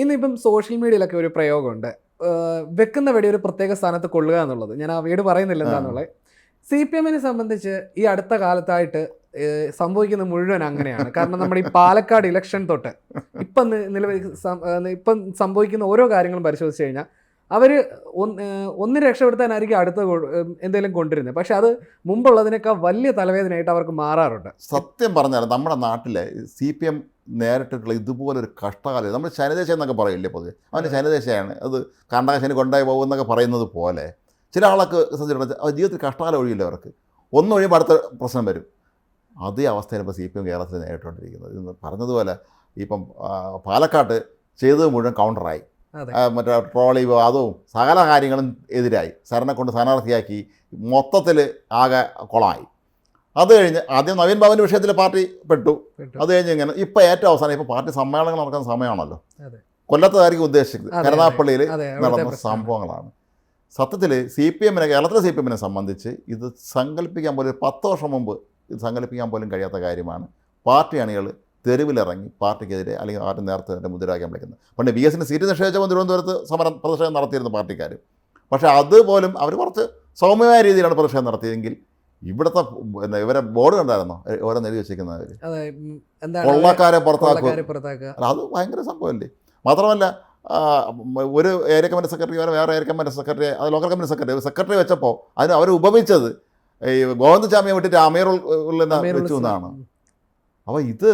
ഇന്നിപ്പം സോഷ്യൽ മീഡിയയിലൊക്കെ ഒരു പ്രയോഗമുണ്ട്. വെക്കുന്ന വെടി ഒരു പ്രത്യേക സ്ഥാനത്ത് കൊള്ളുക എന്നുള്ളത്. ഞാൻ ആ വീട് പറയുന്നില്ല എന്താന്നുള്ളത് സി പി എമ്മിനെ സംബന്ധിച്ച് ഈ അടുത്ത കാലത്തായിട്ട് സംഭവിക്കുന്ന മുഴുവൻ അങ്ങനെയാണ്. കാരണം നമ്മുടെ ഈ പാലക്കാട് ഇലക്ഷൻ തൊട്ട് ഇപ്പം നിലവിൽ ഇപ്പം സംഭവിക്കുന്ന ഓരോ കാര്യങ്ങളും പരിശോധിച്ച് കഴിഞ്ഞാൽ അവർ ഒന്ന് രക്ഷപ്പെടുത്താനായിരിക്കും അടുത്ത എന്തെങ്കിലും കൊണ്ടുവരുന്നത്. പക്ഷെ അത് മുമ്പുള്ളതിനേക്കാൾ വലിയ തലവേദനയായിട്ട് അവർക്ക് മാറാറുണ്ട്. സത്യം പറഞ്ഞാൽ നമ്മുടെ നാട്ടിലെ സി പി എം നേരിട്ടിട്ടുള്ള ഇതുപോലൊരു കഷ്ടകാലം. നമ്മൾ ശനിദേശം എന്നൊക്കെ പറയില്ലേ പൊതുവെ? അവന്റെ ശനിദേശയാണ്. അത് കണ്ടകശനി കൊണ്ടായി പോകുമെന്നൊക്കെ പറയുന്നത് പോലെ ചില ആളൊക്കെ ശ്രദ്ധിച്ചിട്ടുണ്ട്. ജീവിതത്തിൽ കഷ്ടകാലം ഒഴിയില്ല അവർക്ക്. ഒന്നൊഴിയുമ്പോൾ അടുത്ത പ്രശ്നം വരും. അതേ അവസ്ഥയിൽ ഇപ്പോൾ സി പി എം കേരളത്തിൽ നേരിട്ടുകൊണ്ടിരിക്കുന്നത്. ഇന്ന് പറഞ്ഞതുപോലെ ഇപ്പം പാലക്കാട്ട് ചെയ്തത് മുഴുവൻ കൗണ്ടറായി. മറ്റേ ട്രോളി വിവാദവും സകല കാര്യങ്ങളും എതിരായി. സരനെ കൊണ്ട് സ്ഥാനാർത്ഥിയാക്കി മൊത്തത്തിൽ ആകെ കുളമായി അത് കഴിഞ്ഞ് ആദ്യം നവീൻ ബാബുവിന്റെ വിഷയത്തിൽ പാർട്ടി പെട്ടു? അത് കഴിഞ്ഞ് ഇങ്ങനെ ഇപ്പം ഏറ്റവും അവസാനം ഇപ്പോൾ പാർട്ടി സമ്മേളനങ്ങൾ നടക്കുന്ന സമയമാണല്ലോ. അതെ. കൊല്ലത്തായിരിക്കും ഉദ്ദേശിക്കുന്നത് കരുതാപ്പള്ളിയിൽ. കരുനാപ്പള്ളിയിൽ നടന്ന സംഭവങ്ങളാണ് സത്യത്തിൽ സി പി എമ്മിനെ കേരളത്തിലെ സി പി എമ്മിനെ സംബന്ധിച്ച് ഇത് സങ്കല്പിക്കാൻ പോലും പത്ത് വർഷം മുമ്പ് ഇത് സങ്കല്പിക്കാൻ പോലും കഴിയാത്ത കാര്യമാണ്. പാർട്ടി അണികൾ തെരുവിലിറങ്ങി പാർട്ടിക്കെതിരെ അല്ലെങ്കിൽ ആരും നേരത്തെ തന്നെ മുദ്രാക്കാൻ വിളിക്കുന്നത്. പണ്ട് ബി എസിന് സീറ്റ് നിഷേധിച്ചപ്പോൾ തിരുവനന്തപുരത്ത് സമരം പ്രദർശനം നടത്തിയിരുന്ന പാർട്ടിക്കാർ പക്ഷേ അതുപോലും അവർ കുറച്ച് സൗമ്യമായ രീതിയിലാണ് പ്രദർശനം നടത്തിയതെങ്കിൽ ഇവിടുത്തെ എന്താ ഇവരെ ബോർഡ് കണ്ടായിരുന്നോ? ഓരോ എഴുതി എന്താണ് കൊള്ളക്കാരെ പുറത്താക്കുക. അത് ഭയങ്കര സംഭവമല്ലേ? മാത്രമല്ല ഒരു ഏരിയ കമ്മിറ്റി സെക്രട്ടറി വേറെ വേറെ ഏരിയ കമ്മിറ്റി സെക്രട്ടറി അത് ലോക്കൽ കമ്മിറ്റി സെക്രട്ടറി സെക്രട്ടറി വെച്ചപ്പോൾ അതിന് അവർ ഉപമിച്ചത് ഈ ഗോവിന്ദചാമിയെ വിട്ടിട്ട് അമീർ ഉള്ളിൽ വെച്ചു. എന്നാണ്. അപ്പോൾ ഇത്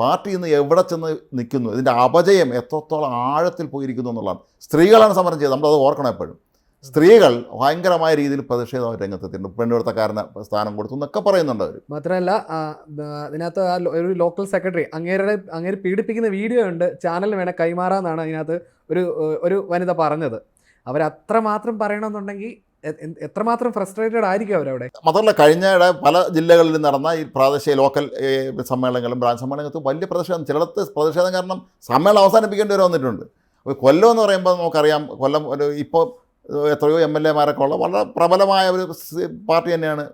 പാർട്ടി ഇന്ന് എവിടെ ചെന്ന് നിൽക്കുന്നു? ഇതിന്റെ അപജയം എത്രത്തോളം ആഴത്തിൽ പോയിരിക്കുന്നു എന്നുള്ളതാണ്. സ്ത്രീകളാണ് സമരം ചെയ്തത് നമ്മളത് ഓർക്കണം എപ്പോഴും. സ്ത്രീകൾ ഭയങ്കരമായ രീതിയിൽ പ്രതിഷേധം രംഗത്തെത്തിയിട്ടുണ്ട്. പെണ്ണുകൊടുത്തക്കാരന് സ്ഥാനം കൊടുത്തു എന്നൊക്കെ പറയുന്നുണ്ട് അവർ മാത്രമല്ല അതിനകത്ത് ആ ഒരു ലോക്കൽ സെക്രട്ടറി അങ്ങേരുടെ അങ്ങേര് പീഡിപ്പിക്കുന്ന വീഡിയോ ഉണ്ട്. ചാനലിന് വേണേൽ കൈമാറാന്നാണ് അതിനകത്ത് ഒരു ഒരു വനിത പറഞ്ഞത്. അവർ അത്രമാത്രം പറയണമെന്നുണ്ടെങ്കിൽ എത്രമാത്രം ഫ്രസ്ട്രേറ്റഡ് ആയിരിക്കും അവരവിടെ? മാത്രമല്ല കഴിഞ്ഞ പല ജില്ലകളിൽ നടന്ന ഈ പ്രാദേശിക ലോക്കൽ സമ്മേളനങ്ങളും ബ്രാഞ്ച് സമ്മേളനത്തും വലിയ പ്രതിഷേധം ചിലടത്ത് പ്രതിഷേധം കാരണം സമ്മേളനം അവസാനിപ്പിക്കേണ്ടി വരെ വന്നിട്ടുണ്ട്. അപ്പോൾ കൊല്ലം എന്ന് പറയുമ്പോൾ നമുക്കറിയാം കൊല്ലം ഒരു ഇപ്പോൾ എത്രയോ എം എൽ എമാരൊക്കെ ഉള്ള വളരെ പ്രബലമായ ഒരു പാർട്ടി തന്നെയാണ്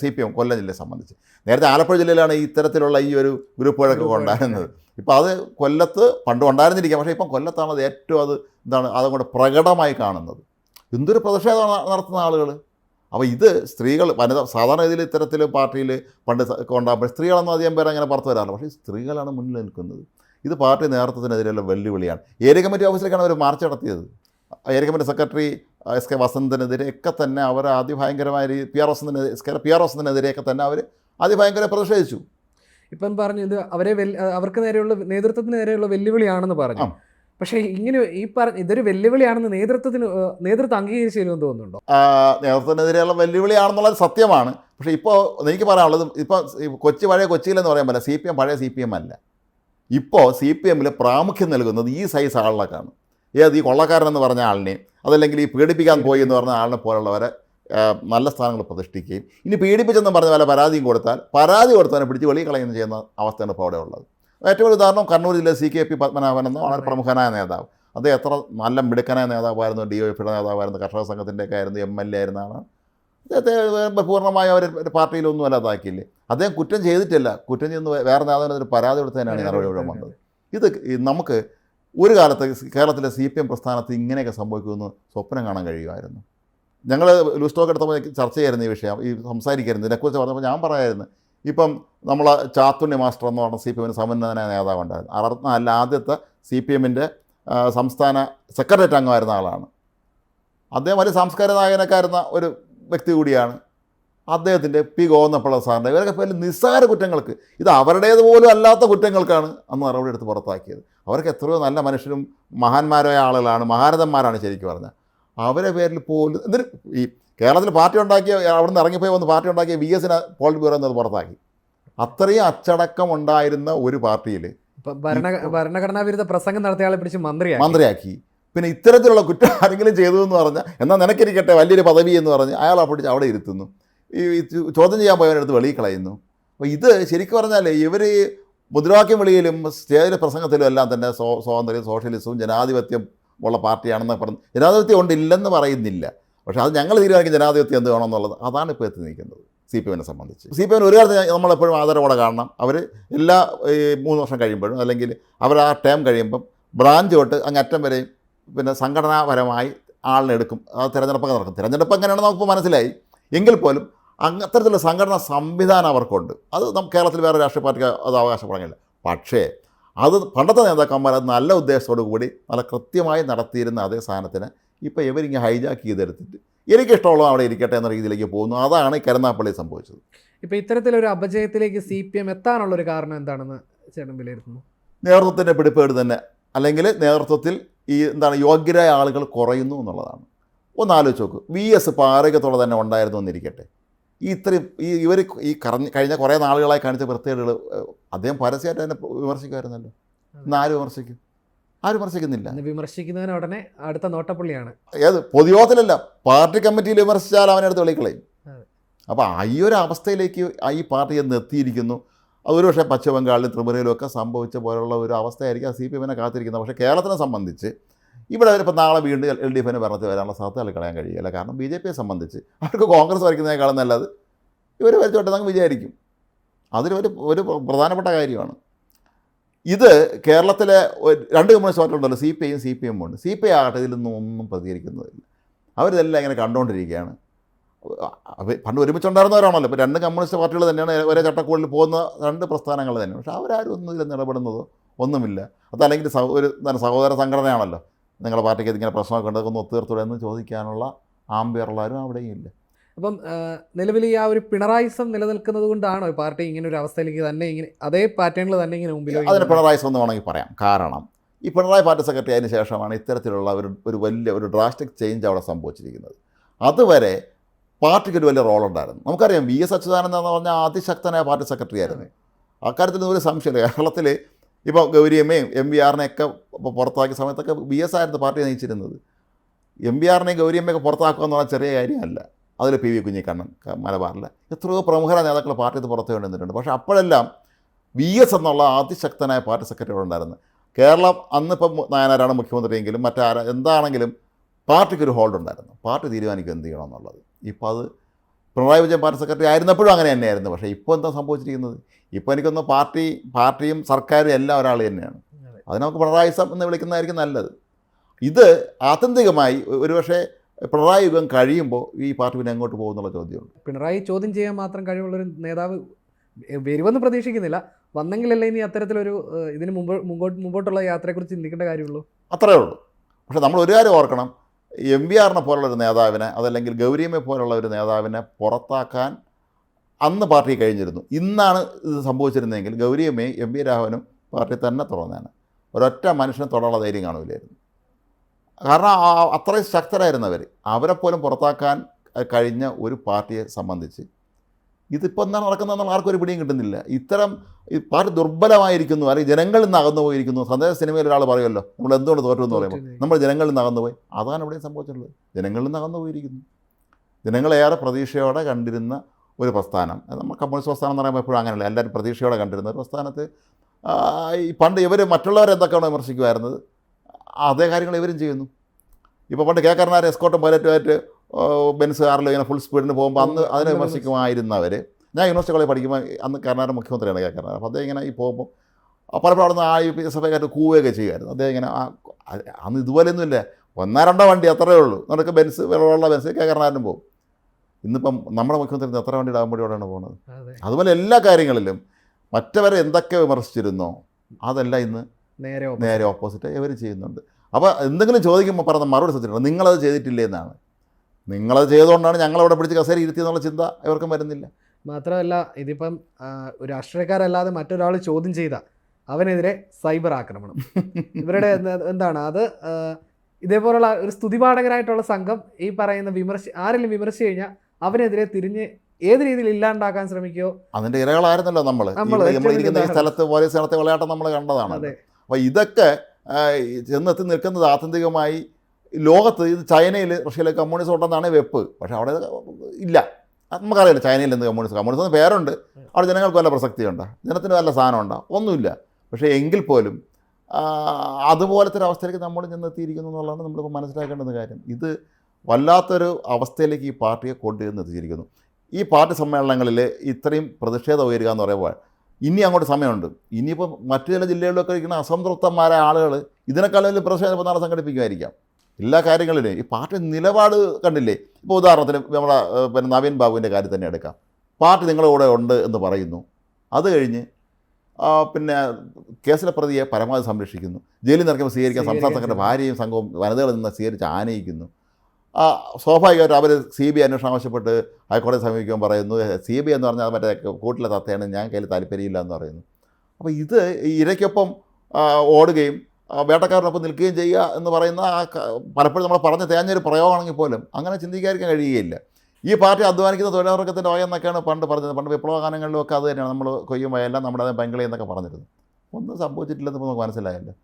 സി പി എം കൊല്ലം ജില്ലയെ സംബന്ധിച്ച്. നേരത്തെ ആലപ്പുഴ ജില്ലയിലാണ് ഇത്തരത്തിലുള്ള ഈ ഒരു ഗ്രൂപ്പുകളൊക്കെ ഉണ്ടായിരുന്നത്. ഇപ്പോൾ അത് കൊല്ലത്ത് പണ്ട് ഉണ്ടായിരുന്നിരിക്കാം. പക്ഷേ ഇപ്പം കൊല്ലത്താണ് അത് ഏറ്റവും അത് എന്താണ് അതുകൊണ്ട് പ്രകടമായി കാണുന്നത്. എന്തൊരു പ്രതിഷേധം നടത്തുന്ന ആളുകൾ അപ്പോൾ ഇത് സ്ത്രീകൾ വനിത സാധാരണ രീതിയിൽ ഇത്തരത്തിൽ പാർട്ടിയിൽ പണ്ട് ഉണ്ടാകുമ്പോൾ സ്ത്രീകളൊന്നും അധികം പേര് അങ്ങനെ പുറത്ത് വരാറില്ല. പക്ഷേ സ്ത്രീകളാണ് മുന്നിൽ നിൽക്കുന്നത്. ഇത് പാർട്ടി നേതൃത്വത്തിനെതിരെയുള്ള വെല്ലുവിളിയാണ്. ഏരിയ കമ്മിറ്റി ഓഫീസിലേക്കാണ് അവർ മാർച്ച് നടത്തിയത്. ഏരിയ സെക്രട്ടറി എസ് കെ വസന്തനെതിരെയൊക്കെ തന്നെ അവർ അതിഭയങ്കരമായ രീതി പി ആർ വസന്തനെതിരെ എസ് കെ പി ആർ വസന്തനെതിരെയൊക്കെ തന്നെ അവർ അതിഭയങ്കര പ്രതിഷേധിച്ചു. ഇപ്പം പറഞ്ഞു ഇത് അവരെ അവർക്ക് നേരെയുള്ള നേതൃത്വത്തിന് നേരെയുള്ള വെല്ലുവിളിയാണെന്ന് പറഞ്ഞു. പക്ഷേ ഇങ്ങനെ ഈ പറഞ്ഞ ഇതൊരു വെല്ലുവിളിയാണെന്ന് നേതൃത്വത്തിന് നേതൃത്വം അംഗീകരിച്ചു തരുമെന്ന് തോന്നുന്നുണ്ടോ നേതൃത്വത്തിനെതിരെയുള്ള വെല്ലുവിളിയാണെന്നുള്ളത് സത്യമാണ്. പക്ഷേ ഇപ്പോൾ എനിക്ക് പറയാനുള്ളത് ഇപ്പോൾ കൊച്ചി പഴയ കൊച്ചിയിലെന്ന് പറയാൻ പറ്റില്ല. സി പി എം പഴയ സി പി എം അല്ല. ഇപ്പോൾ സി പി എമ്മിൽ പ്രാമുഖ്യം നൽകുന്നത് ഈ സൈസ് ആളിലേക്കാണ് ഏത് ഈ കൊള്ളക്കാരനെന്ന് പറഞ്ഞ ആളിനെ അതല്ലെങ്കിൽ ഈ പീഡിപ്പിക്കാൻ പോയി എന്ന് പറഞ്ഞ ആളിനെ പോലുള്ളവരെ നല്ല സ്ഥാനങ്ങൾ പ്രതിഷ്ഠിക്കുകയും. ഇനി പീഡിപ്പിച്ചെന്ന് പറഞ്ഞ പോലെ പരാതിയും കൊടുത്താൽ പരാതി കൊടുത്തവനെ പിടിച്ച് വെളിയിൽ കളയുകയും ചെയ്യുന്ന അവസ്ഥയാണ് ഇപ്പോൾ അവിടെ ഉള്ളത്. ഏറ്റവും വലിയ ഉദാഹരണം കണ്ണൂർ ജില്ലയിലെ സി കെ പി പത്മനാഭൻ എന്ന വളരെ പ്രമുഖനായ നേതാവ്. അദ്ദേഹം എത്ര നല്ല മിടുക്കനായ നേതാവായിരുന്നു ഡി ഒ എഫിയുടെ നേതാവായിരുന്നു കർഷക സംഘത്തിന്റെയൊക്കെ ആയിരുന്നു എം എൽ എ ആയിരുന്ന ആളാണ് അദ്ദേഹത്തെ പൂർണമായി അവർ പാർട്ടിയിലൊന്നും അല്ലാതാക്കിയില്ലേ? അദ്ദേഹം കുറ്റം ചെയ്തിട്ടില്ല. കുറ്റം ചെയ്യുന്ന വേറെ നേതാവിനൊരു പരാതി കൊടുത്തതിനാണ് ഈ നടപടി വന്നത്. ഇത് നമുക്ക് ഒരു കാലത്ത് കേരളത്തിലെ സി പി എം പ്രസ്ഥാനത്ത് ഇങ്ങനെയൊക്കെ സംഭവിക്കുമെന്ന് സ്വപ്നം കാണാൻ കഴിയുമായിരുന്നു. ഞങ്ങൾ ലൂസ് ടോക്ക് എടുത്തപ്പോൾ ചർച്ച ചെയ്യായിരുന്നു ഈ വിഷയം. ഈ സംസാരിക്കായിരുന്നു. ഇതിനെക്കുറിച്ച് പറഞ്ഞപ്പോൾ ഞാൻ പറയായിരുന്നു. ഇപ്പം നമ്മൾ ചാത്തുണ്ണി മാസ്റ്റർ എന്ന് പറഞ്ഞ സി പി എമ്മിന് സമന്വയ നേതാവുണ്ടായിരുന്നു അല്ല ആദ്യത്തെ സി പി എമ്മിന്റെ സംസ്ഥാന സെക്രട്ടേറിയറ്റ് അംഗമായിരുന്ന ആളാണ്. അദ്ദേഹം വലിയ സാംസ്കാരിക നായകനൊക്കെ ആയിരുന്ന ഒരു വ്യക്തി കൂടിയാണ്. അദ്ദേഹത്തിന്റെ പി ഗോവന്നപ്പള്ള സാറിന്റെ ഇവരൊക്കെ വലിയ നിസ്സാര കുറ്റങ്ങൾക്ക്. ഇത് അവരുടേത് പോലും അല്ലാത്ത കുറ്റങ്ങൾക്കാണ് അന്ന് നടപടി എടുത്ത് പുറത്താക്കിയത്. അവർക്ക് എത്രയോ നല്ല മനുഷ്യരും മഹാന്മാരായ ആളുകളാണ് മഹാരഥന്മാരാണ് ശരിക്കും പറഞ്ഞാൽ. അവരെ പേരിൽ പോലും എന്നിട്ട് ഈ കേരളത്തിൽ പാർട്ടി ഉണ്ടാക്കിയ അവിടെ നിന്ന് ഇറങ്ങിപ്പോയി വന്ന് പാർട്ടി ഉണ്ടാക്കിയ വി എസിനെ പോളിറ്റ് ബ്യൂറോ എന്നത് പുറത്താക്കി. അത്രയും അച്ചടക്കം ഉണ്ടായിരുന്ന ഒരു പാർട്ടിയിൽ ഭരണഘടനാ വിരുദ്ധ പ്രസംഗം നടത്തിയ ആളെ പിടിച്ച് മന്ത്രിയാക്കി. മന്ത്രിയാക്കി. പിന്നെ ഇത്തരത്തിലുള്ള കുറ്റം ആരെങ്കിലും ചെയ്തു എന്ന് പറഞ്ഞാൽ എന്നാൽ നിനക്കിരിക്കട്ടെ വലിയൊരു പദവി എന്ന് പറഞ്ഞ് അയാളെ പിടിച്ച് അവിടെ ഇരുത്തുന്നു. ഈ ചോദ്യം ചെയ്യാൻ പോയവരെടുത്ത് വെളിയിൽ കളയുന്നു. അപ്പോൾ ഇത് ശരിക്കും പറഞ്ഞാൽ ഇവർ മുദ്രാവാക്യം വിളിയിലും സ്റ്റേജിലെ പ്രസംഗത്തിലും എല്ലാം തന്നെ സ്വ സ്വാതന്ത്ര്യം സോഷ്യലിസവും ജനാധിപത്യം ഉള്ള പാർട്ടിയാണെന്ന് പറഞ്ഞു ജനാധിപത്യം ഉണ്ടില്ലെന്ന് പറയുന്നില്ല. പക്ഷേ അത് ഞങ്ങൾ തീരുമാനിക്കും ജനാധിപത്യം എന്ത് വേണമെന്നുള്ളത് അതാണ് ഇപ്പോൾ എത്തി നിൽക്കുന്നത് സി പി എമ്മിനെ സംബന്ധിച്ച്. സി പി എമ്മിന് ഒരു കാര്യത്തിൽ നമ്മളെപ്പോഴും ആദരവോടെ കാണണം. അവർ എല്ലാ മൂന്ന് വർഷം കഴിയുമ്പോഴും അല്ലെങ്കിൽ അവർ ആ ടേം കഴിയുമ്പം ബ്രാഞ്ച് തൊട്ട് അങ്ങ് അറ്റം വരെയും പിന്നെ സംഘടനാപരമായി ആളിനെടുക്കും. ആ തിരഞ്ഞെടുപ്പൊക്കെ നടക്കും. തിരഞ്ഞെടുപ്പ് എങ്ങനെയാണെന്ന് നമുക്ക് മനസ്സിലായി. എങ്കിൽ പോലും അങ്ങ് അത്തരത്തിലുള്ള സംഘടനാ സംവിധാനം അവർക്കുണ്ട്. അത് നമുക്ക് കേരളത്തിൽ വേറെ രാഷ്ട്രീയ പാർട്ടിക്ക് അത് അവകാശപ്പെടാനില്ല പക്ഷേ അത് പണ്ടത്തെ നേതാക്കന്മാർ അത് നല്ല ഉദ്ദേശത്തോടു കൂടി നല്ല കൃത്യമായി നടത്തിയിരുന്ന അതേ സാധനത്തിന് ഇപ്പോൾ ഇവരിങ്ങനെ ഹൈജാക്ക് ചെയ്തെടുത്തിട്ട് എനിക്കിഷ്ടമുള്ള അവിടെ ഇരിക്കട്ടെ എന്ന രീതിയിലേക്ക് പോകുന്നു. അതാണ് ഈ കരുനാപ്പള്ളി സംഭവിച്ചത്. ഇപ്പോൾ ഇത്തരത്തിലൊരു അപജയത്തിലേക്ക് സി പി എം എത്താനുള്ള ഒരു കാരണം എന്താണെന്ന് ചേട്ടൻ വിലയിരുത്തുന്നു? നേതൃത്വത്തിന്റെ പിടിപ്പേട് തന്നെ അല്ലെങ്കിൽ നേതൃത്വത്തിൽ ഈ എന്താണ് യോഗ്യരായ ആളുകൾ കുറയുന്നു എന്നുള്ളതാണ്. ഒന്ന് ആലോചിച്ച് നോക്ക്. വി എസ് ഇപ്പോൾ ആരോഗ്യത്തോടെ തന്നെ ഉണ്ടായിരുന്നു എന്നിരിക്കട്ടെ. ഈ ഇത്രയും ഈ ഇവർ ഈ കറഞ്ഞ് കഴിഞ്ഞ കുറേ നാളുകളായി കാണിച്ച വൃത്തികേടുകൾ അദ്ദേഹം പരസ്യമായിട്ട് തന്നെ വിമർശിക്കുമായിരുന്നല്ലോ. ഇന്ന് ആര് വിമർശിക്കും? ആരും വിമർശിക്കുന്നില്ല. വിമർശിക്കുന്നതിന് ഉടനെ അടുത്ത നോട്ടപ്പുള്ളിയാണ്. ഏത്? പൊതുയോഗത്തിലല്ല. പാർട്ടി കമ്മിറ്റിയിൽ വിമർശിച്ചാൽ അവനെടുത്ത് വിളിക്കളയും. അതെ. അപ്പോൾ ഈ ഒരു അവസ്ഥയിലേക്ക് ഈ പാർട്ടി എന്ന് എത്തിയിരിക്കുന്നു. അതൊരു പശ്ചിമബംഗാളിലും പശ്ചിമ ബംഗാളിലും ത്രിപുരയിലും ഒക്കെ സംഭവിച്ച പോലുള്ള ഒരു അവസ്ഥയായിരിക്കും സി പി എമ്മിനെ കാത്തിരിക്കുന്നത്. പക്ഷേ കേരളത്തിനെ സംബന്ധിച്ച് ഇവിടെ അവരിപ്പോൾ നാളെ വീണ്ടും എൽ ഡി എഫിന് ഭരണത്തിൽ വരാനുള്ള സാധ്യത കളയാൻ കഴിയില്ല. കാരണം ബി ജെ പിയെ സംബന്ധിച്ച് അവർക്ക് കോൺഗ്രസ് വരയ്ക്കുന്നതിനേക്കാളും നല്ലത് ഇവർ വരച്ചോട്ടെ നമുക്ക് വിചാരിക്കും. അതിലൊരു ഒരു പ്രധാനപ്പെട്ട കാര്യമാണ്. ഇത് കേരളത്തിലെ രണ്ട് കമ്മ്യൂണിസ്റ്റ് പാർട്ടികളുണ്ടല്ലോ സി പി ഐയും സി പി എമ്മും ഉണ്ട്. സി പി ഐ ആകട്ടെ ഇതിലൊന്നും ഒന്നും പ്രതികരിക്കുന്നതില്ല അവരിതെല്ലാം ഇങ്ങനെ കണ്ടുകൊണ്ടിരിക്കുകയാണ് പണ്ട് ഒരുമിച്ചുണ്ടായിരുന്നവരാണല്ലോ. ഇപ്പോൾ രണ്ട് കമ്മ്യൂണിസ്റ്റ് പാർട്ടികൾ തന്നെയാണ് ഒരേ ചട്ടക്കൂടിൽ പോകുന്ന രണ്ട് പ്രസ്ഥാനങ്ങൾ തന്നെയാണ്. പക്ഷേ അവരാരും ഒന്നും ഇതിൽ ഇടപെടുന്നതോ ഒന്നുമില്ല. അതല്ലെങ്കിൽ ഒരു സഹോദര സംഘടനയാണല്ലോ. നിങ്ങളുടെ പാർട്ടിക്ക് ഇതിങ്ങനെ പ്രശ്നമൊക്കെ ഉണ്ട് ഒത്തുതീർത്തൂടെ എന്ന് ചോദിക്കാനുള്ള ആംബിയറുള്ളവരും അവിടെയും ഇല്ല. അപ്പം നിലവിൽ ഈ ആ ഒരു പിണറായിസം നിലനിൽക്കുന്നത് കൊണ്ടാണോ പാർട്ടി ഇങ്ങനെ ഒരു അവസ്ഥയിലേക്ക് തന്നെ ഇങ്ങനെ അതേ പാറ്റേണിൽ തന്നെ ഇങ്ങനെ മുമ്പിൽ അതിന് പിണറായിസം എന്ന് വേണമെങ്കിൽ പറയാം. കാരണം ഈ പിണറായി പാർട്ടി സെക്രട്ടറി അതിന് ശേഷമാണ് ഇത്തരത്തിലുള്ള ഒരു ഒരു വലിയ ഒരു ഡ്രാസ്റ്റിക് ചേഞ്ച് അവിടെ സംഭവിച്ചിരിക്കുന്നത്. അതുവരെ പാർട്ടിക്ക് ഒരു വലിയ റോൾ ഉണ്ടായിരുന്നു. നമുക്കറിയാം വി എസ് അച്യുതാനന്ദ എന്ന് പറഞ്ഞാൽ അതിശക്തനായ പാർട്ടി സെക്രട്ടറി ആയിരുന്നു. അക്കാര്യത്തിൽ ഒരു സംശയമില്ല. കേരളത്തിൽ ഇപ്പോൾ ഗൗരിയമ്മയും എം വി ആറിനെയൊക്കെ പുറത്താക്കിയ സമയത്തൊക്കെ ബി എസ് ആയിരുന്നു പാർട്ടി നയിച്ചിരുന്നത്. എം വി ആറിനെയും ഗൗരിയമ്മയൊക്കെ പുറത്താക്കുക എന്ന് പറഞ്ഞാൽ ചെറിയ കാര്യമല്ല. അതിൽ പി വി കുഞ്ഞിക്കണ്ണൻ മലബാറിൽ എത്രയോ പ്രമുഖ നേതാക്കൾ പാർട്ടിയിൽ നിന്ന് പുറത്തു കൊണ്ടുവന്നിട്ടുണ്ട്. പക്ഷേ അപ്പോഴെല്ലാം വി എസ് എന്നുള്ള അതിശക്തനായ പാർട്ടി സെക്രട്ടറി ഉണ്ടായിരുന്നു. കേരളം അന്നിപ്പം നായനാരാണ് മുഖ്യമന്ത്രിയെങ്കിലും മറ്റാര എന്താണെങ്കിലും പാർട്ടിക്ക് ഒരു ഹോൾഡ് ഉണ്ടായിരുന്നു പാർട്ടി തീരുമാനിക്കുക എന്ത് ചെയ്യണം എന്നുള്ളത്. ഇപ്പോൾ അത് പിണറായി വിജയൻ പാർട്ടി സെക്രട്ടറി ആയിരുന്നപ്പോഴും അങ്ങനെ തന്നെയായിരുന്നു. പക്ഷേ ഇപ്പോൾ എന്താ സംഭവിച്ചിരിക്കുന്നത്? ഇപ്പോൾ എനിക്കൊന്ന് പാർട്ടി പാർട്ടിയും സർക്കാരും എല്ലാം ഒരാൾ തന്നെയാണ്. അതെ. നമുക്ക് പിണറായി സം എന്ന് വിളിക്കുന്നതായിരിക്കും നല്ലത്. ഇത് ആത്യന്തികമായി ഒരുപക്ഷെ പിണറായി യുഗം കഴിയുമ്പോൾ ഈ പാർട്ടി പിന്നെ എങ്ങോട്ട് പോകുന്നുള്ള ചോദ്യമുണ്ട്. പിണറായി ചോദ്യം ചെയ്യാൻ മാത്രം കഴിവുള്ളൊരു നേതാവ് വരുമെന്ന് പ്രതീക്ഷിക്കുന്നില്ല. വന്നെങ്കിലല്ലേ ഇനി അത്തരത്തിലൊരു ഇതിന് മുമ്പ് മുമ്പോട്ട് മുമ്പോട്ടുള്ള യാത്രയെക്കുറിച്ച് ചിന്തിക്കേണ്ട കാര്യമുള്ളൂ? അത്രയേ ഉള്ളൂ. പക്ഷേ നമ്മൾ ഒരു കാര്യം ഓർക്കണം. എം വി ആറിനെ പോലുള്ള ഒരു നേതാവിനെ അതല്ലെങ്കിൽ ഗൗരിയമ്മയെ പോലുള്ള ഒരു നേതാവിനെ പുറത്താക്കാൻ അന്ന് പാർട്ടി കഴിഞ്ഞിരുന്നു. ഇന്നാണ് ഇത് സംഭവിച്ചിരുന്നതെങ്കിൽ ഗൗരിയമ്മയും എം വി രാഘവനും പാർട്ടി തന്നെ തുടർന്നതാണ് ഒരൊറ്റ മനുഷ്യനെ തൊടാനുള്ള ധൈര്യം കാണില്ലായിരുന്നു കാരണം അത്രയും ശക്തരായിരുന്നവർ അവരെ പുറത്താക്കാൻ കഴിഞ്ഞ ഒരു പാർട്ടിയെ സംബന്ധിച്ച് ഇതിപ്പോൾ എന്താണ് നടക്കുന്നതെന്നുള്ള ആർക്കും ഒരു പിടിയും കിട്ടുന്നില്ല. ഇത്തരം പാർട്ടി ദുർബലമായിരിക്കുന്നു അല്ലെങ്കിൽ ജനങ്ങളിൽ നിന്ന് അകന്നു പോയിരിക്കുന്നു സന്ദേശ സിനിമയിൽ ഒരാൾ പറയുമല്ലോ നമ്മൾ എന്തുകൊണ്ട് തോറ്റു എന്ന് പറയുമ്പോൾ? നമ്മൾ ജനങ്ങളിൽ നിന്ന് അകന്നു പോയി അതാണ് ഇവിടെ സംഭവിച്ചിട്ടുള്ളത്. ജനങ്ങളിൽ നിന്ന് അകന്നു പോയിരിക്കുന്നു ജനങ്ങളേറെ പ്രതീക്ഷയോടെ കണ്ടിരുന്ന ഒരു പ്രസ്ഥാനം. നമ്മൾ കമ്മ്യൂണിസ്റ്റ് പ്രസ്ഥാനം എന്ന് പറയുമ്പോൾ എപ്പോഴും അങ്ങനെയല്ല. എല്ലാവരും പ്രതീക്ഷയോടെ കണ്ടിരുന്ന ഒരു പ്രസ്ഥാനത്ത് ഈ പണ്ട് ഇവർ മറ്റുള്ളവരെ എന്തൊക്കെയാണ് വിമർശിക്കുമായിരുന്നത് അതേ കാര്യങ്ങൾ ഇവരും ചെയ്യുന്നു. ഇപ്പോൾ പണ്ട് കെ കരുണാകരൻ എസ്കോട്ടും പൈലറ്റുമായിട്ട് ബെൻസ് കാറിൽ ഇങ്ങനെ ഫുൾ സ്പീഡിന് പോകുമ്പോൾ അന്ന് അതിനെ വിമർശിക്കുമായിരുന്നവർ ഞാൻ യൂണിവേഴ്സിറ്റി കോളേജ് പഠിക്കുമ്പോൾ അന്ന് കർണാടക മുഖ്യമന്ത്രിയാണ് കെ കർണാടക അപ്പോൾ അദ്ദേഹം ഇങ്ങനെ ഈ പോകുമ്പോൾ പലപ്പോഴും അവിടെ നിന്ന് ആ എസ് എഫ് കൂവുകയൊക്കെ ചെയ്യുമായിരുന്നു. അദ്ദേഹം ഇങ്ങനെ അന്ന് ഇതുപോലെയൊന്നുമില്ല. ഒന്നാ രണ്ടോ വണ്ടി അത്രയേ ഉള്ളൂ. നമുക്ക് ബെൻസ് വെള്ളമുള്ള ബെൻസ് കെ കരുണാകരനും പോകും. ഇന്നിപ്പം നമ്മുടെ മുഖ്യമന്ത്രി എത്ര വണ്ടി ഡാകുമ്പോഴോടാണ് പോകുന്നത്? അതെ. അതുപോലെ എല്ലാ കാര്യങ്ങളിലും മറ്റവരെ എന്തൊക്കെ വിമർശിച്ചിരുന്നോ അതല്ല ഇന്ന് നേരെ നേരെ ഓപ്പോസിറ്റ് ഇവർ ചെയ്യുന്നുണ്ട്. അപ്പോൾ എന്തെങ്കിലും ചോദിക്കുമ്പോൾ പറഞ്ഞ മറുപടി ശ്രദ്ധിച്ചിട്ടുണ്ട് നിങ്ങളത് ചെയ്തിട്ടില്ലേ എന്നാണ്. നിങ്ങളത് ചെയ്തുകൊണ്ടാണ് ഞങ്ങളവിടെ പിടിച്ച് കസേര ഇരുത്തി എന്നുള്ള ചിന്ത ഇവർക്കും വരുന്നില്ല. മാത്രമല്ല ഇതിപ്പം ഒരു രാഷ്ട്രീയക്കാരല്ലാതെ മറ്റൊരാൾ ചോദ്യം ചെയ്ത അവനെതിരെ സൈബർ ആക്രമണം. ഇവരുടെ എന്താണ്? അത് ഇതേപോലുള്ള ഒരു സ്തുതിപാഠകരായിട്ടുള്ള സംഘം ഈ പറയുന്ന വിമർശി ആരെങ്കിലും വിമർശിച്ചു കഴിഞ്ഞാൽ അവനെതിരെ തിരിഞ്ഞ് ഏത് രീതിയിൽ ഇല്ലാണ്ടാക്കാൻ ശ്രമിക്കുകയോ അതിന്റെ ഇരകളായിരുന്നല്ലോ നമ്മൾ നമ്മൾ ഇരിക്കുന്ന ഈ സ്ഥലത്ത് പോലീസ് നടത്തിയ വിളയാട്ടം നമ്മൾ കണ്ടതാണ്. അപ്പോൾ ഇതൊക്കെ ചെന്നെത്തി നിൽക്കുന്നത് ആത്യന്തികമായി ലോകത്ത് ഇത് ചൈനയിൽ റഷ്യയിൽ കമ്മ്യൂണിസം ഉണ്ടെന്നാണ് വെപ്പ്. പക്ഷേ അവിടെ ഇല്ല. നമുക്കറിയില്ല ചൈനയിൽ എന്ത് കമ്മ്യൂണിസ്റ്റ്. കമ്മ്യൂണിസം എന്ന് പേരുണ്ട്. അവിടെ ജനങ്ങൾക്ക് വല്ല പ്രസക്തിയുണ്ടോ? ജനത്തിന് വല്ല സാധനമുണ്ടോ ഒന്നുമില്ല. പക്ഷേ എങ്കിൽ പോലും അതുപോലത്തെ ഒരു അവസ്ഥയിലേക്ക് നമ്മൾ ചെന്നെത്തിയിരിക്കുന്നു എന്നുള്ളതാണ് നമ്മളിപ്പോൾ മനസ്സിലാക്കേണ്ടുന്ന കാര്യം. ഇത് വല്ലാത്തൊരു അവസ്ഥയിലേക്ക് ഈ പാർട്ടിയെ കൊണ്ടുവന്ന് എത്തിച്ചിരിക്കുന്നു. ഈ പാർട്ടി സമ്മേളനങ്ങളിൽ ഇത്രയും പ്രതിഷേധം ഉയരുക എന്ന് പറയുമ്പോൾ ഇനി അങ്ങോട്ട് സമയമുണ്ട്. ഇനിയിപ്പോൾ മറ്റു ചില ജില്ലകളിലൊക്കെ ഇരിക്കുന്ന അസംതൃപ്തന്മാരായ ആളുകൾ ഇതിനേക്കാളും പ്രശ്നം ഇപ്പോൾ നാളെ സംഘടിപ്പിക്കുമായിരിക്കാം. എല്ലാ കാര്യങ്ങളിലും. ഈ പാർട്ടി നിലപാട് കണ്ടില്ലേ? ഇപ്പോൾ ഉദാഹരണത്തിന് നമ്മുടെ പിന്നെ നവീൻ ബാബുവിന്റെ കാര്യം തന്നെ എടുക്കാം. പാർട്ടി നിങ്ങളുടെ കൂടെ ഉണ്ട് എന്ന് പറയുന്നു. അത് കഴിഞ്ഞ് പിന്നെ കേസിലെ പ്രതിയെ പരമാവധി സംരക്ഷിക്കുന്നു. ജയിലിൽ നിറയ്ക്കുമ്പോൾ സ്വീകരിക്കാൻ സംസ്ഥാന സംഘടന ഭാര്യയും സംഘവും വനിതകളിൽ നിന്ന് സ്വീകരിച്ച് ആനയിക്കുന്നു. ആ, സ്വാഭാവികമായിട്ടും അവർ സി ബി ഐ അന്വേഷണം ആവശ്യപ്പെട്ട് ഹൈക്കോടതി സമീപിക്കുമ്പോൾ പറയുന്നു സി ബി ഐ എന്ന് പറഞ്ഞാൽ മറ്റേ കൂട്ടിലെ തത്തയാണ് ഞാൻ കയ്യിൽ താല്പര്യമില്ല എന്ന് പറയുന്നു. അപ്പോൾ ഇത് ഇരയ്ക്കൊപ്പം ഓടുകയും വേട്ടക്കാരനൊപ്പം നിൽക്കുകയും ചെയ്യുക എന്ന് പറയുന്ന ആ പലപ്പോഴും നമ്മൾ പറഞ്ഞ തേഞ്ഞൊരു പ്രയോഗമാണെങ്കിൽ പോലും അങ്ങനെ ചിന്തിക്കാതിരിക്കാൻ കഴിയുകയില്ല. ഈ പാർട്ടി അധ്വാനിക്കുന്ന തൊഴിലവർഗത്തിന്റെ വയെന്നൊക്കെയാണ് പണ്ട് പറഞ്ഞത്. പണ്ട് വിപ്ലവ ഗാനങ്ങളിലൊക്കെ അത് തന്നെയാണ്. നമ്മൾ കൊയ്യും വയെല്ലാം നമ്മുടെ ബംഗളി എന്നൊക്കെ പറഞ്ഞിരുന്നു ഒന്നും സംഭവിച്ചിട്ടില്ലെന്ന് ഇപ്പോൾ നമുക്ക് മനസ്സിലായല്ലോ.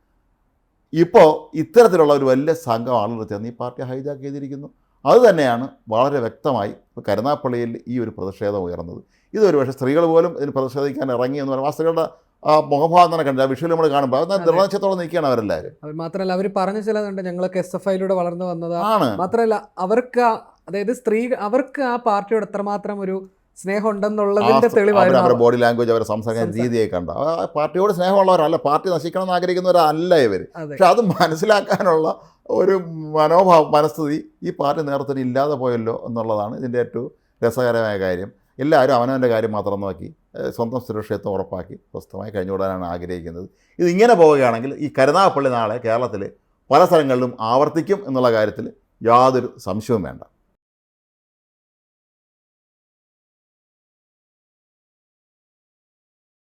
ഇപ്പോൾ ഇത്തരത്തിലുള്ള ഒരു വലിയ സംഘം ആളുകൾ ചേർന്ന് ഈ പാർട്ടി ഹൈജാക്ക് ചെയ്തിരിക്കുന്നു. അത് തന്നെയാണ് വളരെ വ്യക്തമായി കരുനാപ്പള്ളിയിൽ ഈ ഒരു പ്രതിഷേധം ഉയർന്നത്. ഇതൊരു പക്ഷേ സ്ത്രീകൾ പോലും ഇതിന് പ്രതിഷേധിക്കാൻ ഇറങ്ങി എന്ന് പറയുമ്പോൾ ആ സ്ത്രീകളുടെ ആ മുഖഭാവം തന്നെ കണ്ടില്ല വിഷുവിൽ നമ്മൾ കാണുമ്പോൾ അത്. നിർണയത്തോടെ നിൽക്കുകയാണ് അവരെല്ലാവരും. അവർ മാത്രമല്ല അവർ പറഞ്ഞ ചിലതുണ്ട് ഞങ്ങളൊക്കെ എസ് എഫ് ഐയിലൂടെ വളർന്നു വന്നതാ. ആണ്. മാത്രമല്ല അവർക്ക് അതായത് സ്ത്രീ അവർക്ക് ആ പാർട്ടിയോട് എത്രമാത്രം ഒരു സ്നേഹം ഉണ്ടെന്നുള്ളതിന്റെ അവർ തെളിവായിരുന്നു. അവരുടെ ബോഡി ലാംഗ്വേജ് അവരെ സംസാരിക്കുന്ന രീതിയെ കണ്ട. ആ പാർട്ടിയോട് സ്നേഹമുള്ളവരല്ല. പാർട്ടി നശിക്കണം എന്ന് ആഗ്രഹിക്കുന്നവരല്ല ഇവർ പക്ഷെ അത് മനസ്സിലാക്കാനുള്ള ഒരു മനോഭാവം മനസ്ഥിതി ഈ പാർട്ടി നേതൃത്വത്തിന് ഇല്ലാതെ പോയല്ലോ എന്നുള്ളതാണ് ഇതിന്റെ ഏറ്റവും രസകരമായ കാര്യം. എല്ലാവരും അവനവന്റെ കാര്യം മാത്രം നോക്കി സ്വന്തം സുരക്ഷിതത്വം ഉറപ്പാക്കി സ്വസ്ഥമായി കഴിഞ്ഞുകൂടാനാണ് ആഗ്രഹിക്കുന്നത്. ഇത് ഇങ്ങനെ പോവുകയാണെങ്കിൽ ഈ കരുനാഗപ്പള്ളി നാളെ കേരളത്തിൽ പല സ്ഥലങ്ങളിലും ആവർത്തിക്കും എന്നുള്ള കാര്യത്തിൽ യാതൊരു സംശയവും വേണ്ട.